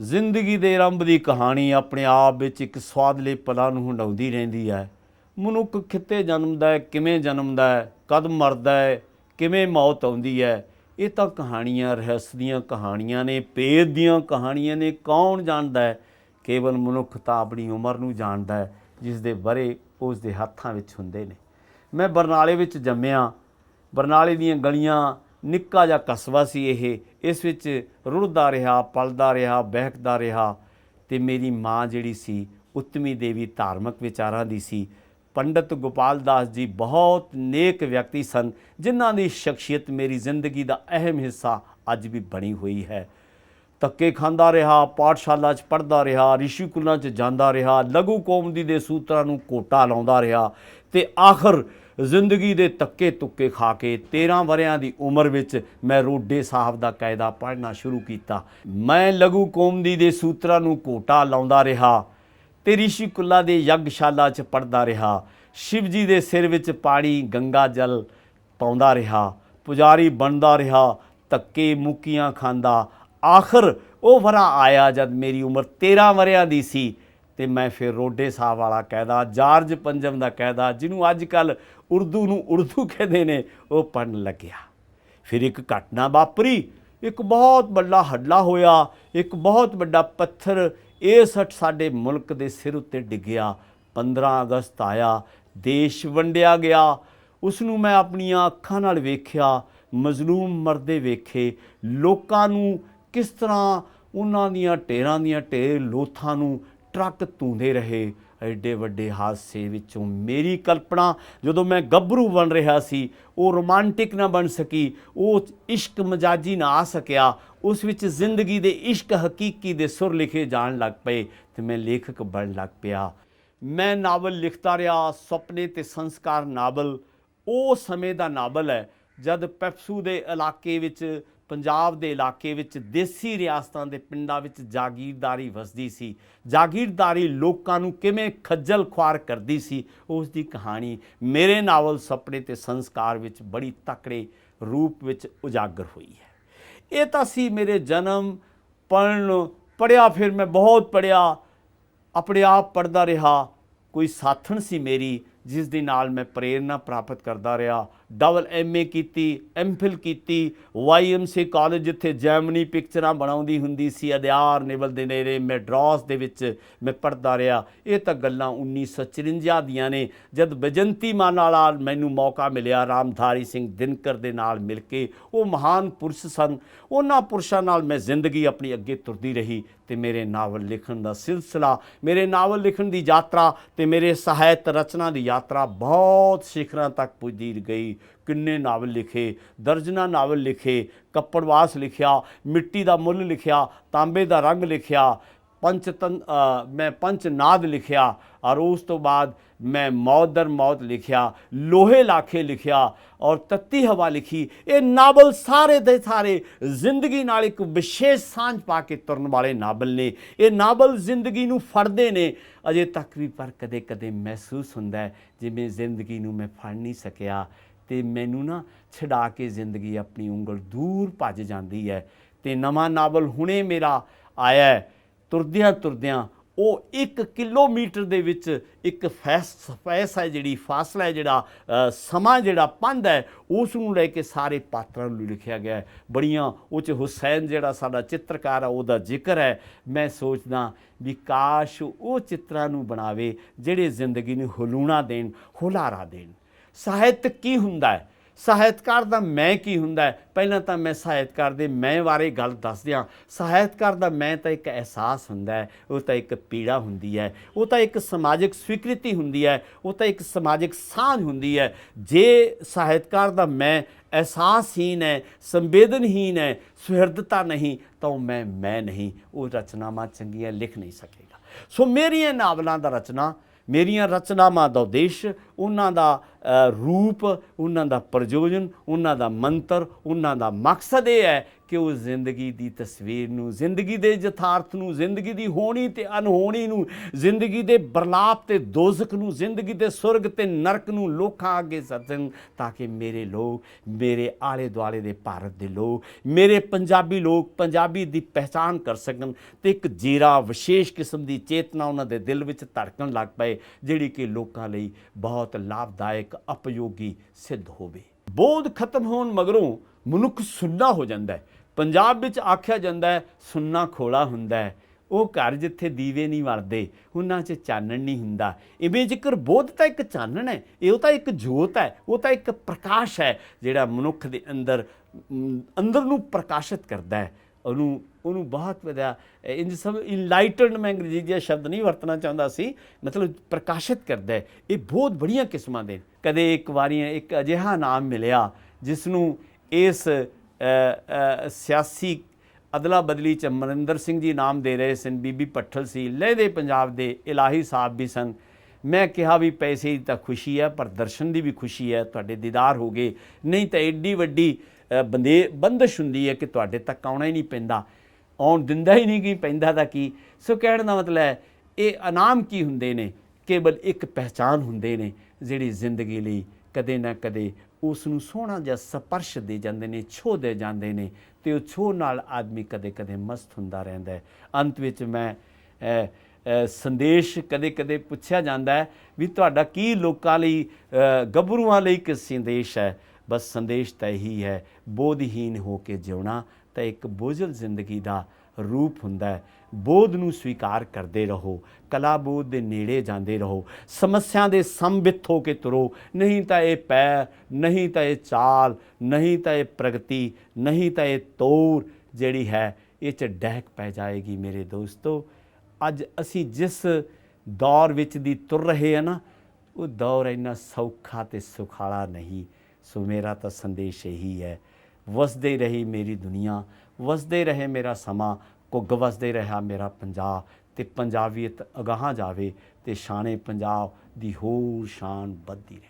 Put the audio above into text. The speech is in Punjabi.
ਜ਼ਿੰਦਗੀ ਦੇ ਆਰੰਭ ਦੀ ਕਹਾਣੀ ਆਪਣੇ ਆਪ ਵਿੱਚ ਇੱਕ ਸਵਾਦਲੇ ਪਲਾਂ ਨੂੰ ਹੰਡਾਉਂਦੀ ਰਹਿੰਦੀ ਹੈ। ਮਨੁੱਖ ਕਿੱਥੇ ਜਨਮਦਾ ਹੈ, ਕਿਵੇਂ ਜਨਮਦਾ ਹੈ, ਕਦ ਮਰਦਾ ਹੈ, ਕਿਵੇਂ ਮੌਤ ਆਉਂਦੀ ਹੈ, ਇਹ ਤਾਂ ਕਹਾਣੀਆਂ, ਰਹੱਸ ਦੀਆਂ ਕਹਾਣੀਆਂ ਨੇ ਪੇਦ ਦੀਆਂ ਕਹਾਣੀਆਂ ਨੇ। ਕੌਣ ਜਾਣਦਾ ਹੈ? ਕੇਵਲ ਮਨੁੱਖ ਤਾਂ ਆਪਣੀ ਉਮਰ ਨੂੰ ਜਾਣਦਾ ਹੈ, ਜਿਸ ਦੇ ਬਰੇ ਉਸ ਦੇ ਹੱਥਾਂ ਵਿੱਚ ਹੁੰਦੇ ਨੇ। ਮੈਂ ਬਰਨਾਲੇ ਵਿੱਚ ਜੰਮਿਆ। ਬਰਨਾਲੇ ਦੀਆਂ ਗਲੀਆਂ ਨਿੱਕਾ ਜਿਹਾ ਕਸਬਾ ਸੀ ਇਹ। ਇਸ ਵਿੱਚ ਰੁੜਦਾ ਰਿਹਾ, ਪਲਦਾ ਰਿਹਾ, ਬਹਿਕਦਾ ਰਿਹਾ ਤੇ ਮੇਰੀ ਮਾਂ ਜਿਹੜੀ ਸੀ, ਉਤਮੀ ਦੇਵੀ ਧਾਰਮਿਕ ਵਿਚਾਰਾਂ ਦੀ ਸੀ। ਪੰਡਤ ਗੋਪਾਲ ਦਾਸ ਜੀ ਬਹੁਤ ਨੇਕ ਵਿਅਕਤੀ ਸਨ, ਜਿਨ੍ਹਾਂ ਦੀ ਸ਼ਖਸੀਅਤ ਮੇਰੀ ਜ਼ਿੰਦਗੀ ਦਾ ਅਹਿਮ ਹਿੱਸਾ ਅੱਜ ਵੀ ਬਣੀ ਹੋਈ ਹੈ। ਧੱਕੇ ਖਾਂਦਾ ਰਿਹਾ, ਪਾਠਸ਼ਾਲਾ 'ਚ ਪੜ੍ਹਦਾ ਰਿਹਾ ਰਿਸ਼ੀ ਕੁਲਾਂ 'ਚ ਜਾਂਦਾ ਰਿਹਾ, ਲਘੂ ਕੌਮਦੀ ਦੇ ਸੂਤਰਾਂ ਨੂੰ ਕੋਟਾ ਲਾਉਂਦਾ ਰਿਹਾ ਤੇ ਆਖਰ ਜ਼ਿੰਦਗੀ ਦੇ ਤੱਕੇ ਤੁੱਕੇ ਖਾ ਕੇ 13 ਵਰਿਆਂ ਦੀ ਉਮਰ ਵਿੱਚ ਮੈਂ ਰੋਡੇ ਸਾਹਿਬ ਦਾ ਕਾਇਦਾ ਪੜ੍ਹਨਾ ਸ਼ੁਰੂ ਕੀਤਾ। ਮੈਂ ਲਘੂ ਕੌਮਦੀ ਦੇ ਸੂਤਰਾਂ ਨੂੰ ਕੋਟਾ ਲਾਉਂਦਾ ਰਿਹਾ। ਤੇ ਰਿਸ਼ੀ ਕੁੱਲਾ ਦੇ ਯੱਗਸ਼ਾਲਾ 'ਚ ਪੜਦਾ ਰਿਹਾ। ਸ਼ਿਵ ਜੀ ਦੇ ਸਿਰ ਵਿੱਚ ਪਾਣੀ, ਗੰਗਾ ਜਲ ਪਾਉਂਦਾ ਰਿਹਾ। ਪੁਜਾਰੀ ਬਣਦਾ ਰਿਹਾ, ਧੱਕੇ ਮੁੱਕੀਆਂ ਖਾਂਦਾ। ਆਖਰ ਉਹ ਵਰਾ ਆਇਆ ਜਦ ਮੇਰੀ ਉਮਰ 13 ਵਰਿਆਂ ਦੀ ਸੀ। ਤੇ ਮੈਂ ਫਿਰ ਰੋਡੇ ਸਾਹਿਬ ਵਾਲਾ ਕਾਇਦਾ ਜਾਰਜ ਪੰਜਮ ਦਾ ਕਾਇਦਾ ਜਿਹਨੂੰ ਅੱਜ ਕੱਲ ਉਰਦੂ ਨੂੰ ਉਰਦੂ ਕਹਿੰਦੇ ਨੇ, ਉਹ ਪੜਨ ਲੱਗਿਆ। ਫਿਰ ਇੱਕ ਘਟਨਾ ਵਾਪਰੀ, ਇੱਕ ਬਹੁਤ ਵੱਡਾ ਹੱਲਾ ਹੋਇਆ, ਇੱਕ ਬਹੁਤ ਵੱਡਾ ਪੱਥਰ ਇਹ ਸੱਟ ਸਾਡੇ ਮੁਲਕ ਦੇ ਸਿਰ ਉੱਤੇ ਡਿੱਗਿਆ 15 ਅਗਸਤ ਆਇਆ, ਦੇਸ਼ ਵੰਡਿਆ ਗਿਆ। ਉਸ ਨੂੰ ਮੈਂ ਆਪਣੀਆਂ ਅੱਖਾਂ ਨਾਲ ਵੇਖਿਆ, ਮਜ਼ਲੂਮ ਮਰਦੇ ਵੇਖੇ, ਲੋਕਾਂ ਨੂੰ ਕਿਸ ਤਰ੍ਹਾਂ ਉਹਨਾਂ ਦੀਆਂ ਢੇਰਾਂ ਦੀਆਂ ਢੇਰ ਲੋਥਾਂ ਨੂੰ ਟਰੱਕ ਧੂੰਦੇ ਰਹੇ। ਐਡੇ ਵੱਡੇ ਹਾਦਸੇ ਵਿੱਚੋਂ ਮੇਰੀ ਕਲਪਨਾ, ਜਦੋਂ ਮੈਂ ਗੱਭਰੂ ਬਣ ਰਿਹਾ ਸੀ, ਉਹ ਰੋਮਾਂਟਿਕ ਨਾ ਬਣ ਸਕੀ, ਉਹ ਇਸ਼ਕ ਮਜਾਜੀ ਨਾ ਆ ਸਕਿਆ, ਉਸ ਵਿੱਚ ਜ਼ਿੰਦਗੀ ਦੇ ਇਸ਼ਕ ਹਕੀਕੀ ਦੇ ਸੁਰ ਲਿਖੇ ਜਾਣ ਲੱਗ ਪਏ ਤੇ ਮੈਂ ਲੇਖਕ ਬਣ ਲੱਗ ਪਿਆ। ਮੈਂ ਨਾਵਲ ਲਿਖਦਾ ਰਿਹਾ, ਸੁਪਨੇ ਤੇ ਸੰਸਕਾਰ ਨਾਵਲ, ਉਹ ਸਮੇਂ ਦਾ ਨਾਵਲ ਹੈ, ਜਦ ਪੈਪਸੂ ਦੇ ਇਲਾਕੇ ਵਿੱਚ ਪੰਜਾਬ ਦੇ ਇਲਾਕੇ ਵਿੱਚ ਦੇਸੀ ਰਿਆਸਤਾਂ ਦੇ ਪਿੰਡਾਂ ਵਿੱਚ ਜਾਗੀਰਦਾਰੀ ਵਸਦੀ ਸੀ। ਜਾਗੀਰਦਾਰੀ ਲੋਕਾਂ ਨੂੰ ਕਿਵੇਂ ਖੱਜਲ ਖੁਆਰ ਕਰਦੀ ਸੀ, ਉਸ ਦੀ ਕਹਾਣੀ ਮੇਰੇ ਨਾਵਲ ਸੁਪਨੇ ਤੇ ਸੰਸਕਾਰ ਵਿੱਚ ਬੜੀ ਤਕੜੇ ਰੂਪ ਵਿੱਚ ਉਜਾਗਰ ਹੋਈ ਹੈ। ਇਹ ਤਾਂ ਸੀ ਮੇਰੇ ਜਨਮ ਪੜ੍ਹਨ ਪੜਿਆ ਫਿਰ ਮੈਂ ਬਹੁਤ ਪੜਿਆ ਆਪਣੇ ਆਪ ਪੜਦਾ ਰਿਹਾ, ਕੋਈ ਸਾਥਣ ਸੀ ਮੇਰੀ ਜਿਸ ਦੇ ਨਾਲ ਮੈਂ ਪ੍ਰੇਰਣਾ ਪ੍ਰਾਪਤ ਕਰਦਾ ਰਿਹਾ। ਡਬਲ ਐਮਏ ਕੀਤੀ ਐਮਫਿਲ ਕੀਤੀ ਵਾਈਐਮਸੀ ਕਾਲਜ ਜਿੱਥੇ ਜਰਮਨੀ ਪਿਕਚਰਾਂ ਬਣਾਉਂਦੀ ਹੁੰਦੀ ਸੀ ਅਧਿਆਰ ਨਿਵਲ ਦੇ ਨੇੜੇ ਮੈਡਰਾਸ ਦੇ ਵਿੱਚ ਮੈਂ ਪੜਦਾ ਰਿਹਾ। ਇਹ ਤਾਂ ਗੱਲਾਂ 1954 ਦੀਆਂ ਨੇ। ਜਦ ਬਜੰਤੀ ਮਾਨ ਨਾਲ ਮੈਨੂੰ ਮੌਕਾ ਮਿਲਿਆ, ਰਾਮਧਾਰੀ ਸਿੰਘ ਦਿਨਕਰ ਦੇ ਨਾਲ ਮਿਲ ਕੇ, ਉਹ ਮਹਾਨ ਪੁਰਸ਼ ਸਨ। ਉਹਨਾਂ ਪੁਰਸ਼ਾਂ ਨਾਲ ਮੈਂ ਜ਼ਿੰਦਗੀ ਆਪਣੀ ਅੱਗੇ ਤੁਰਦੀ ਰਹੀ ਤੇ ਮੇਰੇ ਨਾਵਲ ਲਿਖਣ ਦਾ ਸਿਲਸਿਲਾ, ਮੇਰੇ ਨਾਵਲ ਲਿਖਣ ਦੀ ਯਾਤਰਾ ਤੇ ਮੇਰੇ ਸਹਾਇਤ ਰਚਨਾ ਦੀ ਯਾਤਰਾ ਬਹੁਤ ਸਿਖਰਾਂ ਤੱਕ ਪੁੱਜੀ ਗਈ। ਕਿੰਨੇ ਨਾਵਲ ਲਿਖੇ, ਦਰਜਨਾ ਨਾਵਲ ਲਿਖੇ, ਕੱਪੜਵਾਸ ਲਿਖਿਆ, ਮਿੱਟੀ ਦਾ ਮੁੱਲ ਲਿਖਿਆ, ਤਾਂਬੇ ਦਾ ਰੰਗ ਲਿਖਿਆ। ਪੰਚ ਤਨ ਮੈਂ ਪੰਚ ਨਾਦ ਲਿਖਿਆ ਔਰ ਉਸ ਤੋਂ ਬਾਅਦ ਮੈਂ ਮੌਤ ਦਰ ਮੌਤ ਲਿਖਿਆ, ਲੋਹੇ ਲਾਖੇ ਲਿਖਿਆ ਔਰ ਤੱਤੀ ਹਵਾ ਲਿਖੀ। ਇਹ ਨਾਵਲ ਸਾਰੇ ਦੇ ਸਾਰੇ ਜ਼ਿੰਦਗੀ ਨਾਲ ਇੱਕ ਵਿਸ਼ੇਸ਼ ਸਾਂਝ ਪਾ ਕੇ ਤੁਰਨ ਵਾਲੇ ਨਾਵਲ ਨੇ। ਇਹ ਨਾਵਲ ਜ਼ਿੰਦਗੀ ਨੂੰ ਫੜਦੇ ਨੇ। ਅਜੇ ਤੱਕ ਵੀ ਪਰ ਕਦੇ-ਕਦੇ ਮਹਿਸੂਸ ਹੁੰਦਾ ਜਿਵੇਂ ਜ਼ਿੰਦਗੀ ਨੂੰ ਮੈਂ ਫੜ ਨਹੀਂ ਸਕਿਆ ਤੇ ਮੈਨੂੰ ਨਾ ਛਡਾ ਕੇ ਜ਼ਿੰਦਗੀ ਆਪਣੀ ਉਂਗਲ ਦੂਰ ਭੱਜ ਜਾਂਦੀ ਹੈ ਤੇ ਨਵਾਂ ਨਾਵਲ ਹੁਣੇ ਮੇਰਾ ਆਇਆ ਹੈ। ਤੁਰਦਿਆਂ ਤੁਰਦਿਆਂ ਉਹ 1 ਕਿਲੋਮੀਟਰ ਦੇ ਵਿੱਚ ਇੱਕ ਫੈਸ ਫੈਸ ਹੈ ਜਿਹੜੀ, ਫਾਸਲਾ ਹੈ ਜਿਹੜਾ ਸਮਾਂ ਜਿਹੜਾ ਪੰਧ ਹੈ, ਉਸ ਨੂੰ ਲੈ ਕੇ ਸਾਰੇ ਪਾਤਰਾਂ ਨੂੰ ਲਿਖਿਆ ਗਿਆ ਹੈ। ਬੜੀਆਂ ਉਹ 'ਚ ਹੁਸੈਨ ਜਿਹੜਾ ਸਾਡਾ ਚਿੱਤਰਕਾਰ ਹੈ ਉਹਦਾ ਜ਼ਿਕਰ ਹੈ। ਮੈਂ ਸੋਚਦਾ ਵੀ ਕਾਸ਼ ਉਹ ਚਿੱਤਰਾਂ ਨੂੰ ਬਣਾਵੇ, ਜਿਹੜੇ ਜ਼ਿੰਦਗੀ ਨੂੰ ਹਲੂਣਾ ਦੇਣ, ਹੁਲਾਰਾ ਦੇਣ। ਸਾਹਿਤ ਕੀ ਹੁੰਦਾ ਹੈ? ਸਾਹਿਤਕਾਰ ਦਾ ਮੈਂ ਕੀ ਹੁੰਦਾ ਪਹਿਲਾਂ ਤਾਂ ਮੈਂ ਸਾਹਿਤਕਾਰ ਦੇ ਮੈਂ ਬਾਰੇ ਗੱਲ ਦੱਸ ਦਿਆਂ ਸਾਹਿਤਕਾਰ ਦਾ ਮੈਂ ਤਾਂ ਇੱਕ ਅਹਿਸਾਸ ਹੁੰਦਾ ਹੈ, ਉਹ ਤਾਂ ਇੱਕ ਪੀੜਾ ਹੁੰਦੀ ਹੈ, ਉਹ ਤਾਂ ਇੱਕ ਸਮਾਜਿਕ ਸਵੀਕ੍ਰਿਤੀ ਹੁੰਦੀ ਹੈ, ਉਹ ਤਾਂ ਇੱਕ ਸਮਾਜਿਕ ਸਾਂਝ ਹੁੰਦੀ ਹੈ। ਜੇ ਸਾਹਿਤਕਾਰ ਦਾ ਮੈਂ ਅਹਿਸਾਸਹੀਨ ਹੈ, ਸੰਵੇਦਨਹੀਨ ਹੈ ਸੁਹਿਰਦਤਾ ਨਹੀਂ, ਤਾਂ ਉਹ ਮੈਂ ਮੈਂ ਨਹੀਂ, ਉਹ ਰਚਨਾਵਾਂ ਚੰਗੀਆਂ ਲਿਖ ਨਹੀਂ ਸਕੇਗਾ। ਸੋ ਮੇਰੀਆਂ ਨਾਵਲਾਂ ਦਾ ਰਚਨਾ, ਮੇਰੀਆਂ ਰਚਨਾਵਾਂ ਦਾ ਉਦੇਸ਼ ਉਹਨਾਂ ਦਾ ਰੂਪ, ਉਹਨਾਂ ਦਾ ਪ੍ਰਯੋਜਨ, ਉਹਨਾਂ ਦਾ ਮੰਤਰ, ਉਹਨਾਂ ਦਾ ਮਕਸਦ ਇਹ ਹੈ ਕਿ ਕਿ ਉਹ ਜ਼ਿੰਦਗੀ ਦੀ ਤਸਵੀਰ ਨੂੰ, ਜ਼ਿੰਦਗੀ ਦੇ ਯਥਾਰਥ ਨੂੰ, ਜ਼ਿੰਦਗੀ ਦੀ ਹੋਣੀ ਤੇ ਅਨਹੋਣੀ ਨੂੰ, ਜ਼ਿੰਦਗੀ ਦੇ ਬਰਲਾਪ ਤੇ ਦੋਜ਼ਖ ਨੂੰ, ਜ਼ਿੰਦਗੀ ਦੇ ਸੁਰਗ ਤੇ ਨਰਕ ਨੂੰ ਲੋਕਾਂ ਅੱਗੇ ਸੱਜਣ ਤਾਂ ਕਿ ਮੇਰੇ ਲੋਕ, ਮੇਰੇ ਆਲੇ ਦੁਆਲੇ ਦੇ ਭਾਰਤ ਦੇ ਲੋਕ, ਮੇਰੇ ਪੰਜਾਬੀ ਲੋਕ, ਪੰਜਾਬੀ ਦੀ ਪਹਿਚਾਨ ਕਰ ਸਕਣ ਤੇ ਇੱਕ ਜੀਰਾ ਵਿਸ਼ੇਸ਼ ਕਿਸਮ ਦੀ ਚੇਤਨਾ ਉਹਨਾਂ ਦੇ ਦਿਲ ਵਿੱਚ ਧੜਕਣ ਲੱਗ ਪਏ, ਜਿਹੜੀ ਕਿ ਲੋਕਾਂ ਲਈ ਬਹੁਤ ਬਹੁਤ ਲਾਭਦਾਇਕ ਉਪਯੋਗੀ ਸਿੱਧ ਹੋਵੇ। ਬੋਧ ਖਤਮ ਹੋਣ ਮਗਰੋਂ ਮਨੁੱਖ ਸੁੰਨਾ ਹੋ ਜਾਂਦਾ ਹੈ। ਪੰਜਾਬ ਵਿੱਚ ਆਖਿਆ ਜਾਂਦਾ ਹੈ, ਸੁੰਨਾ ਖੋਲਾ ਹੁੰਦਾ ਹੈ। ਉਹ ਘਰ ਜਿੱਥੇ ਦੀਵੇ ਨਹੀਂ ਵਰਦੇ, ਉਹਨਾਂ 'ਚ ਚਾਨਣ ਨਹੀਂ ਹੁੰਦਾ। ਇਵੇਂ ਜ਼ਿਕਰ ਬੋਧ ਤਾਂ ਇੱਕ ਚਾਨਣ ਹੈ, ਇਹ ਉਹ ਤਾਂ ਇੱਕ ਜੋਤ ਹੈ, ਉਹ ਤਾਂ ਇੱਕ ਪ੍ਰਕਾਸ਼ ਹੈ, ਜਿਹੜਾ ਮਨੁੱਖ ਦੇ ਅੰਦਰ ਅੰਦਰ ਨੂੰ ਪ੍ਰਕਾਸ਼ਿਤ ਕਰਦਾ ਹੈ। ਉਹਨੂੰ ਉਹਨੂੰ ਬਹੁਤ ਵਧੀਆ ਇੰਜ ਸਭ ਇਨਲਾਈਟਨਡ ਮੈਂ ਅੰਗਰੇਜ਼ੀ ਦਾ ਸ਼ਬਦ ਨਹੀਂ ਵਰਤਣਾ ਚਾਹੁੰਦਾ ਸੀ, ਮਤਲਬ ਪ੍ਰਕਾਸ਼ਿਤ ਕਰਦਾ ਹੈ। ਇਹ ਬਹੁਤ ਬੜੀਆਂ ਕਿਸਮਾਂ ਦੇ ਕਦੇ ਇੱਕ ਵਾਰੀ ਇੱਕ ਅਜਿਹਾ ਨਾਮ ਮਿਲਿਆ ਜਿਸ ਨੂੰ ਇਸ ਸਿਆਸੀ ਅਦਲਾ ਬਦਲੀ ਚ ਮਨਿੰਦਰ ਸਿੰਘ ਜੀ ਨਾਮ ਦੇ ਰਹੇ ਸਨ, ਬੀਬੀ ਪੱਠਲ ਸੀ, ਲਹਿਦੇ ਪੰਜਾਬ ਦੇ ਇਲਾਹੀ ਸਾਹਿਬ ਵੀ ਸਨ। ਮੈਂ ਕਿਹਾ ਵੀ ਪੈਸੇ ਦੀ ਤਾਂ ਖੁਸ਼ੀ ਹੈ, ਪਰ ਦਰਸ਼ਨ ਦੀ ਵੀ ਖੁਸ਼ੀ ਹੈ, ਤੁਹਾਡੇ ਦੀਦਾਰ ਹੋ ਗਏ। ਨਹੀਂ ਤਾਂ ਐਡੀ ਵੱਡੀ ਬੰਦੇ ਬੰਦਸ਼ ਹੁੰਦੀ ਹੈ ਕਿ ਤੁਹਾਡੇ ਤੱਕ ਆਉਣਾ ਹੀ ਨਹੀਂ ਪੈਂਦਾ, ਆਉਣ ਦਿੰਦਾ ਹੀ ਨਹੀਂ ਕਿ ਪੈਂਦਾ ਤਾਂ ਕੀ? ਸੋ ਕਹਿਣ ਦਾ ਮਤਲਬ ਹੈ, ਇਹ ਇਨਾਮ ਕੀ ਹੁੰਦੇ ਨੇ? ਕੇਵਲ ਇੱਕ ਪਹਿਚਾਨ ਹੁੰਦੇ ਨੇ ਜਿਹੜੀ ਜ਼ਿੰਦਗੀ ਲਈ ਕਦੇ ਨਾ ਕਦੇ ਉਸ ਨੂੰ ਸੋਹਣਾ ਜਿਹਾ ਸਪਰਸ਼ ਦੇ ਜਾਂਦੇ ਨੇ ਛੋਹ ਦੇ ਜਾਂਦੇ ਨੇ ਤੇ ਉਹ ਛੋਹ ਨਾਲ ਆਦਮੀ ਕਦੇ ਕਦੇ ਮਸਤ ਹੁੰਦਾ ਰਹਿੰਦਾ ਹੈ। ਅੰਤ ਵਿੱਚ ਮੈਂ ਸੰਦੇਸ਼ ਕਦੇ ਕਦੇ ਪੁੱਛਿਆ ਜਾਂਦਾ ਹੈ ਵੀ ਤੁਹਾਡਾ ਕੀ ਲੋਕਾਂ ਲਈ ਗੱਭਰੂਆਂ ਲਈ ਕੀ ਸੰਦੇਸ਼ ਹੈ? ਬਸ ਸੰਦੇਸ਼ ਤਾਂ ਇਹੀ ਹੈ, ਬੋਧਹੀਨ ਹੋ ਕੇ ਜਿਉਣਾ ਤਾਂ ਇੱਕ ਬੋਝਲ ਜ਼ਿੰਦਗੀ ਦਾ ਰੂਪ ਹੁੰਦਾ ਹੈ। ਬੋਧ ਨੂੰ ਸਵੀਕਾਰ ਕਰਦੇ ਰਹੋ ਕਲਾ ਬੋਧ ਦੇ ਨੇੜੇ ਜਾਂਦੇ ਰਹੋ, ਸਮੱਸਿਆ ਦੇ ਸੰਬਿਤ ਹੋ ਕੇ ਤੁਰੋ। ਨਹੀਂ ਤਾਂ ਇਹ ਪੈ, ਨਹੀਂ ਤਾਂ ਇਹ ਚਾਲ, ਨਹੀਂ ਤਾਂ ਇਹ ਪ੍ਰਗਤੀ, ਨਹੀਂ ਤਾਂ ਇਹ ਤੌਰ ਜਿਹੜੀ ਹੈ, ਇਹ ਚ ਡਹਿਕ ਪੈ ਜਾਏਗੀ ਮੇਰੇ ਦੋਸਤੋ। ਅੱਜ ਅਸੀਂ ਜਿਸ ਦੌਰ ਵਿੱਚ ਦੀ ਤੁਰ ਰਹੇ ਆ ਨਾ, ਉਹ ਦੌਰ ਇੰਨਾ ਸੌਖਾ ਤੇ ਸੁਖਾਲਾ ਨਹੀਂ। ਸੋ ਮੇਰਾ ਤਾਂ ਸੰਦੇਸ਼ ਇਹੀ ਹੈ, ਵਸਦੇ ਰਹੀ ਮੇਰੀ ਦੁਨੀਆ, ਵਸਦੇ ਰਹੇ ਮੇਰਾ ਸਮਾਂ ਕੁੱਗ ਵਸਦੇ ਰਹਾ ਮੇਰਾ ਪੰਜਾਬ, ਤੇ ਪੰਜਾਬੀਅਤ ਅਗਾਹਾਂ ਜਾਵੇ ਤੇ ਸ਼ਾਨੇ ਪੰਜਾਬ ਦੀ ਹੋਰ ਸ਼ਾਨ ਵੱਧਦੀ ਰਹੇ।